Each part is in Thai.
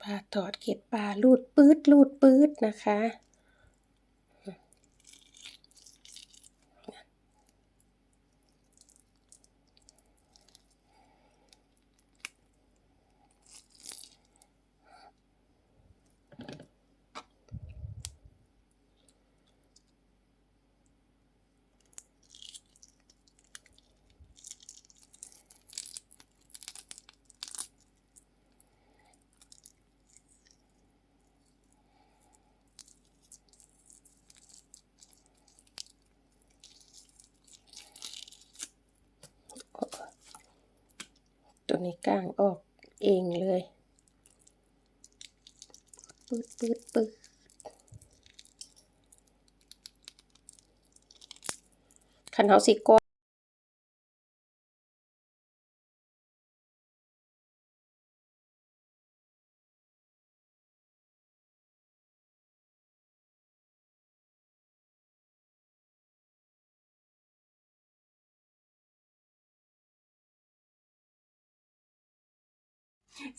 ปลาตอดเก็บปลาลูดปื๊ดลูดปื๊ดนะคะ นี้ก้างออกเองเลยปืดปืดปืดขันเขาสิก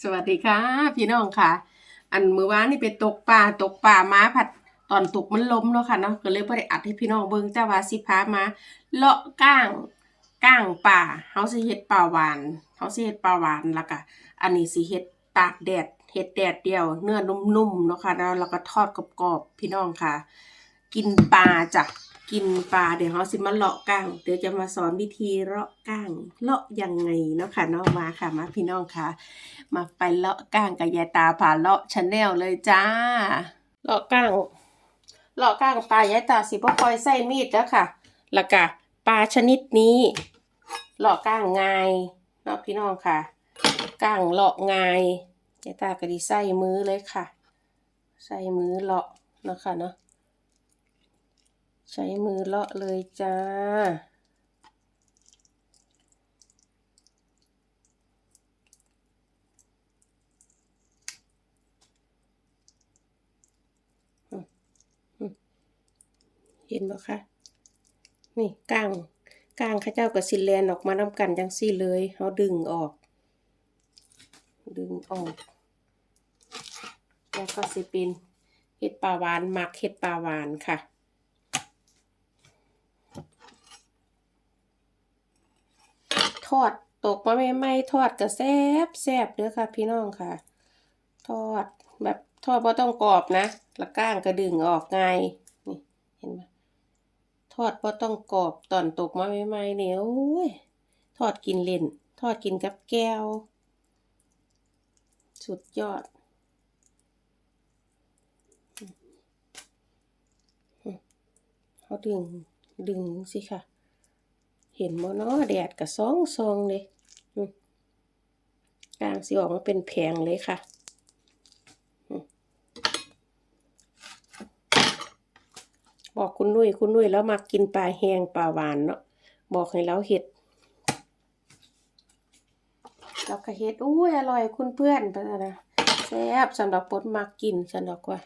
สวัสดีค่ะ พี่น้องค่ะ อันมือวานนี่ไปตกปลาตกปลามาผัดตอนตกมันล้มเนาะค่ะเนาะก็เลยบ่ได้อัดให้พี่น้องเบิ่งแต่ว่าสิพามาเลาะก้างก้างป่าเฮาสิเฮ็ดปลาหวานเฮาสิเฮ็ดปลาหวานแล้วก็อันนี้สิเฮ็ดตากแดดเฮ็ดแดดเดียว เนื้อนุ่มๆเนาะค่ะแล้วแล้วก็ทอดกรอบๆพี่น้องค่ะ กินปลาจ้ะ กินปลาเดี๋ยวเฮาสิมาเลาะก้างเดี๋ยวจะมาสอนวิธีเลาะก้างเลาะยังไงเนาะค่ะเนาะมาค่ะมาพี่น้องค่ะ มาไปเลาะก้างกับยายตาผ่าเลาะชาแนลเลยจ้า เลาะก้างเลาะก้างปลายายตาสิบ่คอยใส่มีดแล้วค่ะ แล้วก็ปลาชนิดนี้เลาะก้างง่ายเนาะพี่น้องค่ะก้างเลาะง่ายยายตาก็ดีใส่มือเลยค่ะ ใส่มือเลาะเนาะค่ะเนาะ ใช้มือเลาะเลยจ้า เห็นบ่คะ นี่ก้างก้างข้าเจ้ากับซิแลนออกมานำกันจังซี่เลยเขาดึงออก ดึงออก แล้วก็สิเป็นเห็ดปลาหวานหมักเห็ดปลาหวานค่ะ ท อดตกมาใหม่ๆทอดก็แซ่บแซ่บเด้อค่ะ พี่น้องค่ะ ทอดแบบทอดบ่ต้องกรอบนะแล้วก้างก็ดึงออกง่ายนี่เห็นไหมทอดบ่ต้องกรอบตอนตกมาใหม่ๆเนี่ยโอ้ยทอดกินเล่น ทอดกินกับแก้ว สุดยอดเขาดึงดึงสิค่ะ เห็นบ่เนาะแดดกับซองซองเลยกลางสิออกมาเป็นแผงเลยค่ะบอกคุณนุ้ยคุณนุ้ยแล้วมากินปลาแห้งปลาหวานเนาะบอกให้เราเห็ดเราก็เห็ดอุ้ยอร่อยคุณเพื่อนไปนะแซ่บสำหรับปดมักกินสำหรับว่า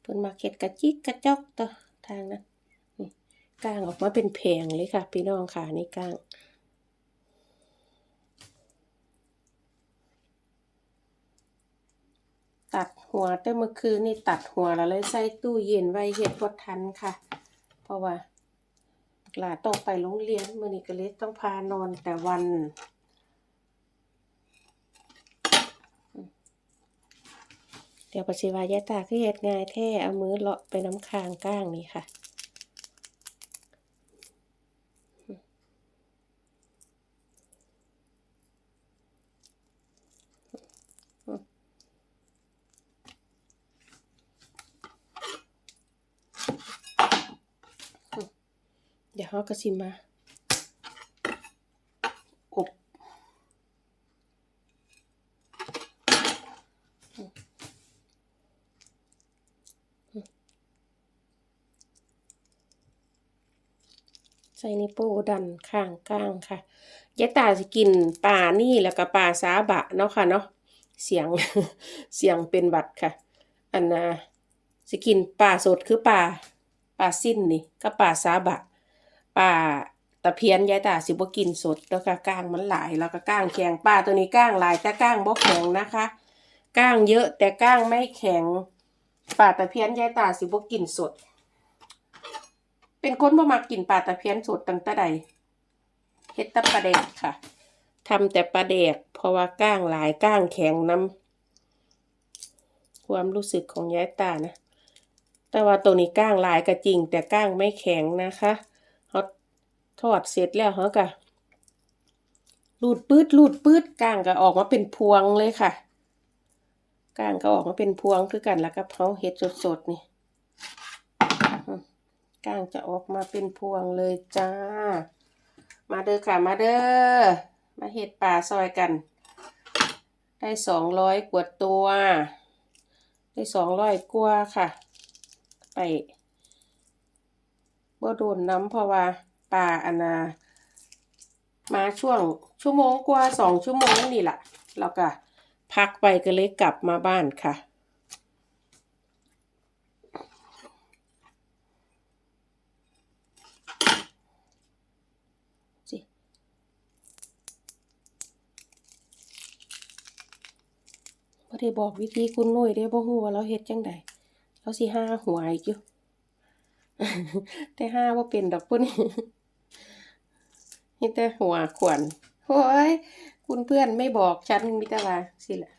เพิ่นมาเก็ดกระจิกกระจอกตัวทางนั้น ก้างออกมาเป็นแผงเลยค่ะ พี่น้องค่ะนี่ก้างตัดหัวแต่เมื่อคืนนี่ตัดหัวแล้วเลยใส่ตู้เย็นไว้เฮ็ดบ่ทันค่ะ เพราะว่าหลาต้องไปโรงเรียนมื้อนี้ก็เลยต้องพานอนแต่วันเดี๋ยวปัจจิวายาตาคือเฮ็ดง่ายแท้เอามือเลาะไปน้ำคางก้างนี่ค่ะ เดี๋ยวเขาก็สิมาอบใส่นิวโป้ดันข้างกลางค่ะยายตาสิกินปลานี่แล้วก็ปลาซาบะเนาะค่ะเนาะเสียงเสียงเป็นหวัดค่ะ อันน่ะสิกินปลาสดคือปลาปลาสิ้นนี่ก็ปลาซาบะ ปลาตะเพียนยายตาสิบ่กินสดแล้วก็ก้างมันหลายแล้วก็ก้างแข็งปลาตัวนี้ก้างหลายแต่ก้างบ่แข็งนะคะ ก้างเยอะแต่ก้างไม่แข็งปลาตะเพียนยายตาสิบ่กินสด เป็นคนบ่มักกินปลาตะเพียนสดตั้งแต่ใดเฮ็ดต่ปลาแดกค่ะทำแต่ปลาแดกเพราะว่าก้างหลายก้างแข็งน้ำความรู้สึกของยายตานะแต่ว่าตัวนี้ก้างหลายก็จริง แต่ก้างไม่แข็งนะคะ ทอดเสร็จแล้วเขาก็รูดปืดรูดปืดก้างก็ออกมาเป็นพวงเลยค่ะก้างก็ออกมาเป็นพวงคือกันแล้วก็เขาเห็ดสดๆนี่ก้างจะออกมาเป็นพวงเลยจ้า มาเด้อค่ะมาเด้อมาเห็ดป่าซอยกัน ได้สองร้อยกว่าตัว ได้สองร้อยกว่าค่ะ ไปบ่โดนน้ำเพราะว่า ป่าอันนามาช่วงชั่วโมงกว่าสองชั่วโมงนี่แหละแล้วก็พักไปก็เลยกลับมาบ้านค่ะสิบ่ได้บอกวิธีคุณนุ่ยได้บ่ฮู้ว่าเราเฮ็ดจังใดเราสิห้าหัวอีกอยู่ แต่ห้าบ่าเป็นดอกพุ่น นี่แต่หัวขวนโอ้ยคุณเพื่อนไม่บอกฉันมิตรว่าสิละ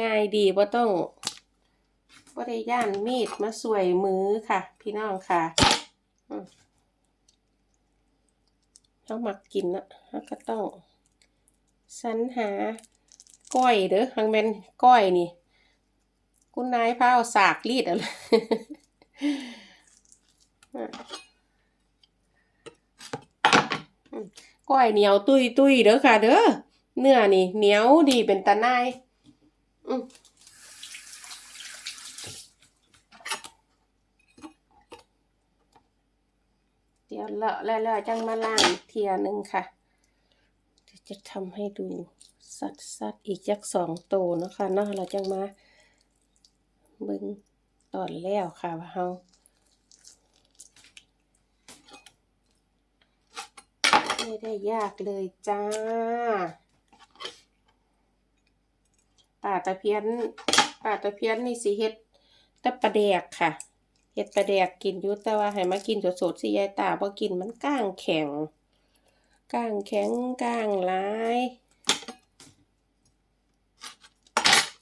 ง่ายดีบ่ต้องบ่ได้ย่านมีดมาสวยมือค่ะ พี่น้องค่ะเขามักกินนะเขาก็ต้องสรรหาก้อยเด้อหังแมนก้อยนี่ คุณนายพาเอาสากรีดเอาเลย ก้อยเหนียวตุยตุยเด้อค่ะ เด้อเนื้อนี่เหนียวดีเป็นตะนายอืเดี๋ยวเลาะแล้วจังมาล้างเทียหนึงค่ะ จะทำให้ดูสัดสัดอีกจักสองโตนะคะเนาะเราจังมาเบิ่งตอนแล้วค่ะว่าเฮา ไม่ได้ยากเลยจ้าป่าตะเพียนป่าตะเพียนนี่สิเฮ็ดต่ปลาแดกค่ะเฮ็ดปลาแดกกินอยู่แต่ว่าให้มากินสดๆสิยายตาบ่กินมันก้างแข็งก้างแข็งก้างหลาย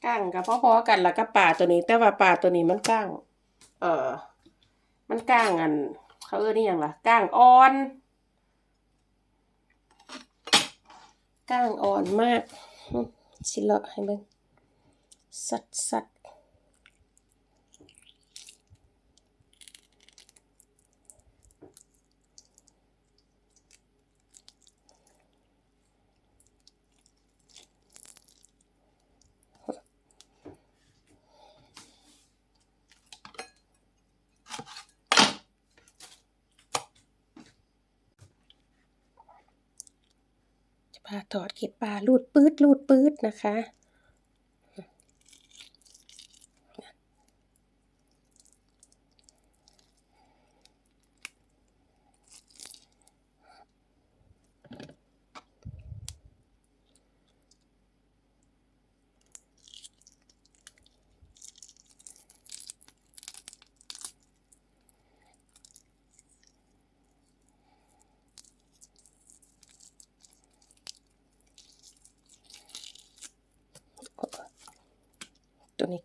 ก้างก็พอๆกันแล้วก็ป่าตัวนี้ แต่ว่าป่าตัวนี้มันก้าง เออมันก้างอันเขาเอ้ยนี่หยังล่ะก้างอ่อน ก้างอ่อนมากอืมสิเลาะให้เบิ่งสัดสัดจะพาถอดเก็ดปลา ลูดปื๊ดลูดปื๊ดนะคะ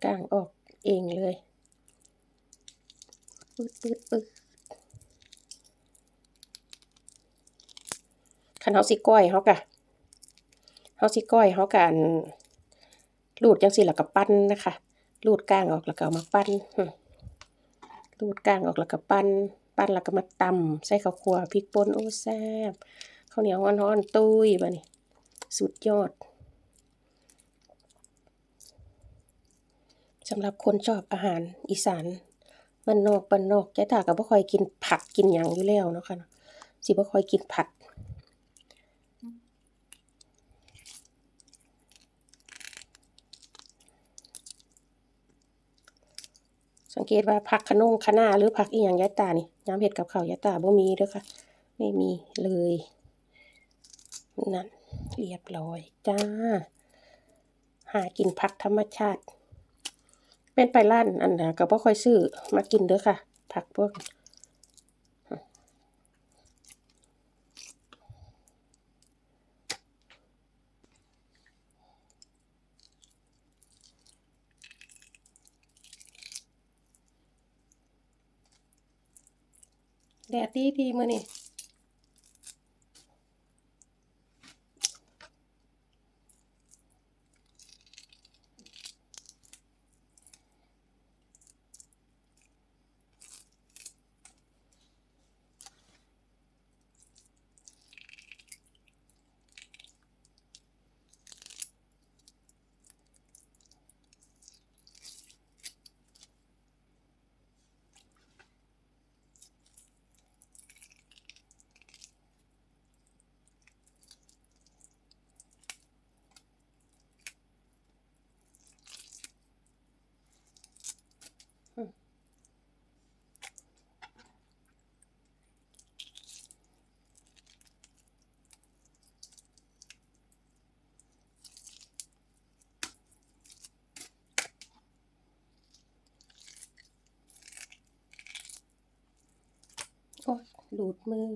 ก้างออกเองเลยคันเฮาสิก้อยเฮากะเฮาสิก้อยเฮากะอันรูดจังซี่แล้วก็ปั้นนะคะ รูดก้างออกแล้วก็มาปั้นรูดก้างออกแล้วก็ปั้น ปั้นแล้วก็มาตำใส่ข้าวคั่วพริกป่นโอ้แซ่บข้าวเหนียวร้อนๆตุ้ยบัดนี้สุดยอด สำหรับคนชอบอาหารอีสานบ้านนอกบ้านนอกยายตาก็บ่ค่อยกินผักกินหยังอยู่แล้วเนาะค่ะเนาะสิบ่ค่อยกินผักสังเกตว่าผักขนงคะน้าหรือผักอีหยังยายตานี่ยามเฮ็ดกับข้าวยายตาบ่มีเด้อค่ะ ไม่มีเลยนั่นเรียบร้อยจ้า หากินผักธรรมชาติ เป็นไปร้านอันน่ะก็บ่ค่อยซื้อมากินเด้อค่ะ ผักพวกแดดดีดีมื้อนี้โอ้ย หลุดมือ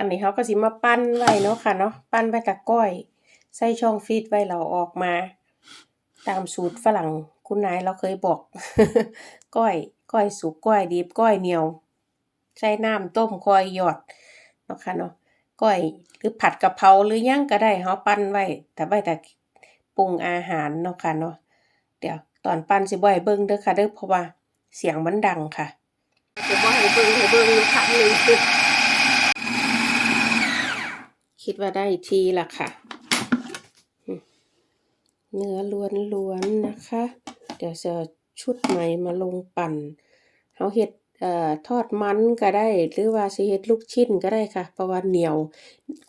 อันนี้เขาก็สิมาปั้นไว้เนาะค่ะเนาะปั้นไว้กับก้อย ใส่ช่องฟีดไว้เราออกมา ตามสูตรฝรั่งคุณนายเราเคยบอก ก้อย ก้อยสุกก้อยดิบก้อยเหนียวใส่น้ำต้มคอยหยอดเนาะค่ะเนาะก้อยหรือผัดกะเพราหรือหยังก็ได้เขาปั้นไว้ แต่ไว้แต่ปรุงอาหารเนาะค่ะเนาะเดี๋ยวตอนปั้นสิบ่ให้เบิ่งเด้อค่ะเด้อเพราะว่าเสียงมันดังค่ะสิบ่ให้เบิ่งให้เบิ่งอยู่ครั้งนึง คิดว่าได้ทีละค่ะ เนื้อล้วนๆนะคะ เดี๋ยวจะชุดใหม่มาลงปั่นเขาเฮ็ดอทอดมันก็ได้ หรือว่าสิเฮ็ดลูกชิ้นก็ได้ค่ะ เพราะว่าเหนียว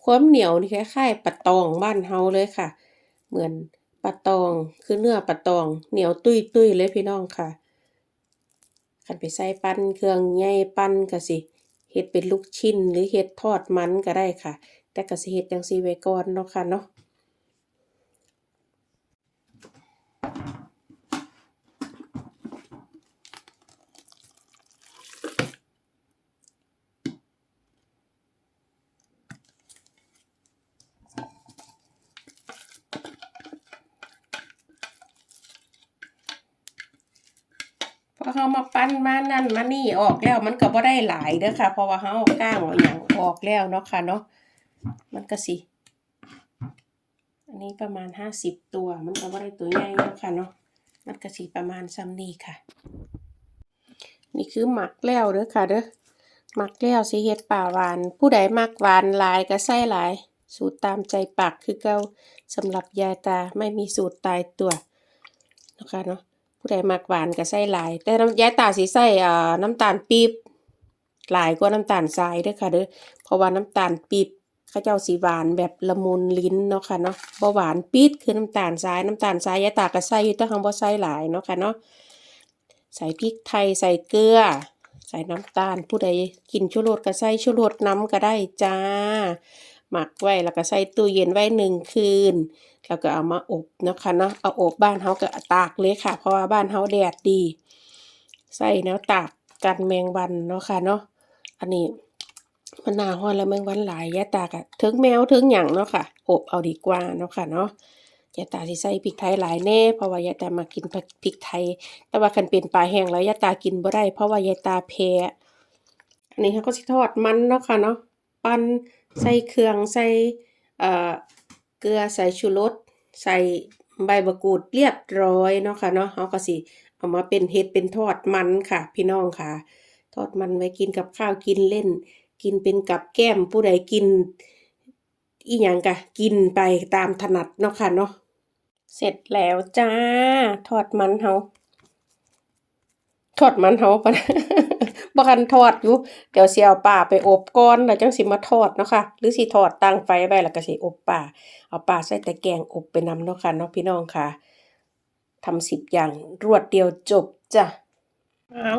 ความเหนียวนี่คล้ายๆปลาตองบ้านเฮาเลยค่ะ เหมือนปลาตองคือเนื้อปลาตอง เหนียวตุ้ยๆเลยพี่น้องค่ะคันไปใส่ปั้นเครื่องใหญ่ปั้นก็สิเฮ็ดเป็นลูกชิ้น หรือเฮ็ดทอดมันก็ได้ค่ะ แต่ก็สิเฮ็ดจังซี่ไว้ก่อนเนาะค่ะเนาะพอเขามาปั้นมานั่นมานี่ออกแล้วมันก็บ่ได้หลายเด้อค่ะ เพราะว่าเขาเอาก้างอาหยังออกแล้วเนาะค่ะเนาะ กสิ อันนี้ประมาณห้าสิบตัว มันก็บ่ได้ตัวใหญ่เนาะค่ะเนาะ มันก็สิประมาณซ้ำนี้ค่ะ นี่คือหมักแล้วเด้อค่ะเด้อ หมักแล้วสิเฮ็ดป่าหวาน ผู้ใดมักหวานหลายก็ใส่หลาย สูตรตามใจปากคือเก่าสำหรับยายตาไม่มีสูตรตายตัวนะคะเนาะผู้ใดมักหวานก็ใส่หลาย แต่น้ำยายตาสิใส่เอ่อน้ำตาลปี๊บหลายกว่าน้ำตาลทรายเด้อค่ะเด้อเพราะว่าน้ำตาลปี๊บ ข้าเจ้าสิหวานแบบละมุนลิ้นเนาะค่ะเนาะบ่หวานปี๊ดคือน้ำตาลทรายน้ำตาลทรายยาตาก็ใส่อยู่แต่หั้นบ่ใส่หลายเนาะค่ะเนาะใส่พริกไทยใส่เกลือ ใส่น้ำตาลผู้ใดกินชูรสก็ใส่ชูรสน้ำก็ได้จ้า หมักไว้แล้วก็ใส่ตู้เย็นไว้หนึ่งคืน แล้วก็เอามาอบเนาะค่ะเนาะเอาอบบ้านเฮาก็ตากเลยค่ะ เพราะว่าบ้านเฮาแดดดี ใส่แนวตากกันแมงวันเนาะค่ะเนาะอันนี้ มันหนาฮอนแล้วแมงวันหลายยะตากะถึงแมวถึงหยังเนาะค่ะอบเอาดีกว่าเนาะค่ะเนาะยะตาสิใส่พริกไทยหลายแน่เพราะว่ายะตามากินพริกไทย แต่ว่าคันเป็นปลาแห้งแล้วยะตากินบ่ได้เพราะว่ายะตาแพ้อันนี้เขาก็สิทอดมันเนาะค่ะเนาะปั้นใส่เครื่องใส่เอ่อเกลือใส่ชูรสใส่ใบมะกรูดเรียบร้อยเนาะค่ะเนาะเขาก็สิเอามาเป็นเฮ็ดเป็นทอดมันค่ะ พี่น้องค่ะ ทอดมันไว้กินกับข้าวกินเล่น กินเป็นกับแก้มผู้ใดกิน อีหยังกะ กินไปตามถนัดเนาะค่ะเนาะเสร็จแล้วจ้า ทอดมันเฮาทอดมันเฮาปะบ่คันทอดอยู่ เดี๋ยวเสิเอาป่าไปอบก่อนแล้วจังสิมาทอดเนาะค่ะ หรือสิทอดตั้งไฟไว้แล้วก็สิอบป่า เอาป่าใส่แตะแกงอบไปนำเนาะค่ะเนาะพี่น้องค่ะทำสิบอย่างรวดเดียวจบจ้ะ เอา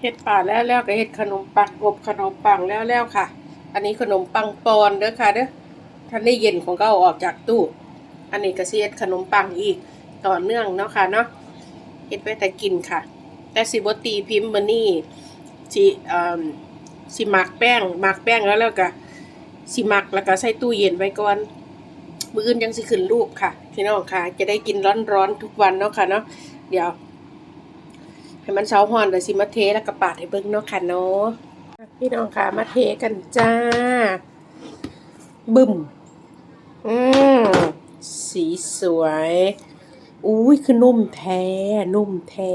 เฮ็ดป่าแล้วแล้วก็เฮ็ดขนมปังอบขนมปังแล้วแล้วค่ะ อันนี้ขนมปังปอนเด้อค่ะเด้อท่านได้เย็นของก็เอาออกจากตู้ อันนี้ก็สิเฮ็ดขนมปังอีกต่อเนื่องเนาะค่ะเนาะเฮ็ดไว้แต่กินค่ะ แต่สิบ่ตีพิมพ์มื้อนี้สิเอ่อสิหมักแป้งหมักแป้งแล้วแล้วก็สิหมักแล้วก็ใส่ตู้เย็นไว้ก่อนมื้ออื่นยังสิขึ้นรูปค่ะพี่น้องค่ะ จะได้กินร้อนๆทุกวันเนาะค่ะเนาะเดี๋ยว ให้มันเช้าฮอนเดี๋ยวสิมาเทแล้วก็ปาดให้เบิ่งเนาะค่ะเนาะพี่น้องค่ะมาเทกันจ้า บึ้มอืมสีสวยอุ้ยคือนุ่มแท้นุ่มแท้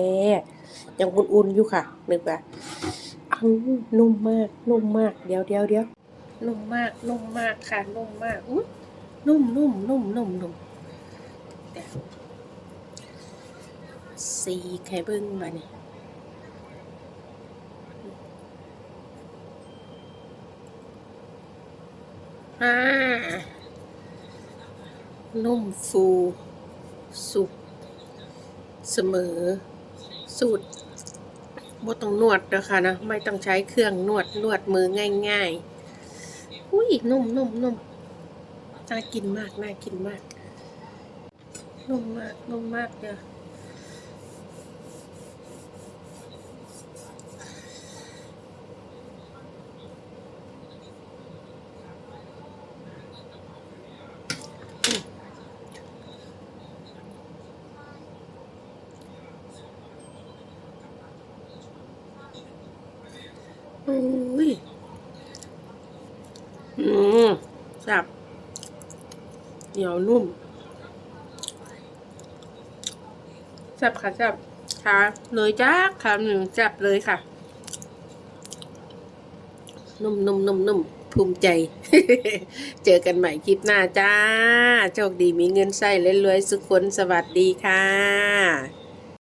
ยังอุ่นๆอยู่ค่ะนึกว่าอ้าวนุ่มมาก นุ่มมากเดี๋ยวเดี๋ยวเดี๋ยวนุ่มมาก นุ่มมากค่ะ นุ่มมากอุ้ยนุ่มนุ่มนุ่มนุ่มนุ่มสีไข่เบิ้งมาเนี่ย อ่านุ่มฟู สุก เสมอ สูตรบ่ต้องนวดนะคะนะ ไม่ต้องใช้เครื่องนวดนวดมือง่ายๆ อุ้ยนุ่มนุ่มนุ่มน่ากินมาก น่ากินมาก นุ่มมาก นุ่มมากเด้อ ยอืมแซบเหนียวนุ่มแซบค่ะแซบค่ะเลยจ้าคำหนึ่งแซบเลยค่ะ นุ่มนุ่มนุ่มนุ่มภูมิใจ เจอกันใหม่คลิปหน้าจ้า โชคดีมีเงินใส่รวยๆสุขคนสวัสดีค่ะ